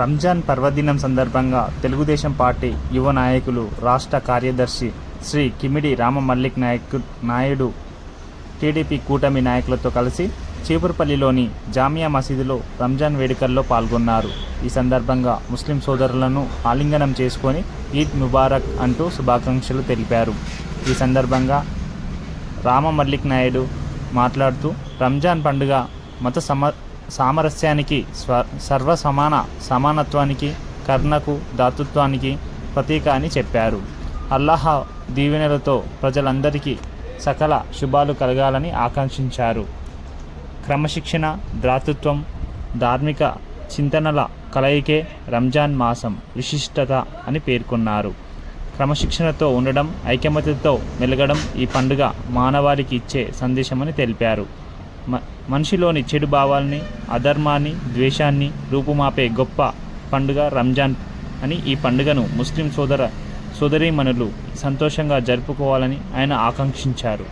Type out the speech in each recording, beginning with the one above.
రంజాన్ పర్వదినం సందర్భంగా తెలుగుదేశం పార్టీ యువ నాయకులు రాష్ట్ర కార్యదర్శి శ్రీ కిమిడి రామ మల్లిక్ నాయక్ నాయుడు టీడీపీ కూటమి నాయకులతో కలిసి చీపురుపల్లిలోని జామియా మసీదులో రంజాన్ వేడుకల్లో పాల్గొన్నారు. ఈ సందర్భంగా ముస్లిం సోదరులను ఆలింగనం చేసుకొని ఈద్ ముబారక్ అంటూ శుభాకాంక్షలు తెలిపారు. ఈ సందర్భంగా రామ మల్లిక్ నాయుడు మాట్లాడుతూ రంజాన్ పండుగ మత సమ సామరస్యానికి స్వ సర్వ సమాన సమానత్వానికి కర్ణకు దాతృత్వానికి ప్రతీక అని చెప్పారు. అల్లాహ దీవెనలతో ప్రజలందరికీ సకల శుభాలు కలగాలని ఆకాంక్షించారు. క్రమశిక్షణ ద్రాతృత్వం ధార్మిక చింతనల కలయికే రంజాన్ మాసం విశిష్టత అని పేర్కొన్నారు. క్రమశిక్షణతో ఉండడం ఐకమత్యతో మెలగడం ఈ పండుగ మానవాళికి ఇచ్చే సందేశమని తెలిపారు. మనిషిలోని చెడు భావాల్ని అధర్మాన్ని ద్వేషాన్ని రూపుమాపే గొప్ప పండుగ రంజాన్ అని ఈ పండుగను ముస్లిం సోదర సోదరీమణులు సంతోషంగా జరుపుకోవాలని ఆయన ఆకాంక్షించారు.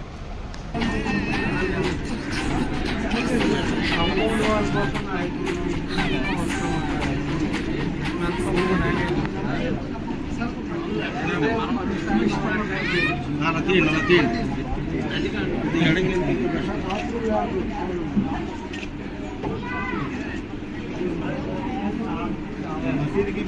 मस्जिद की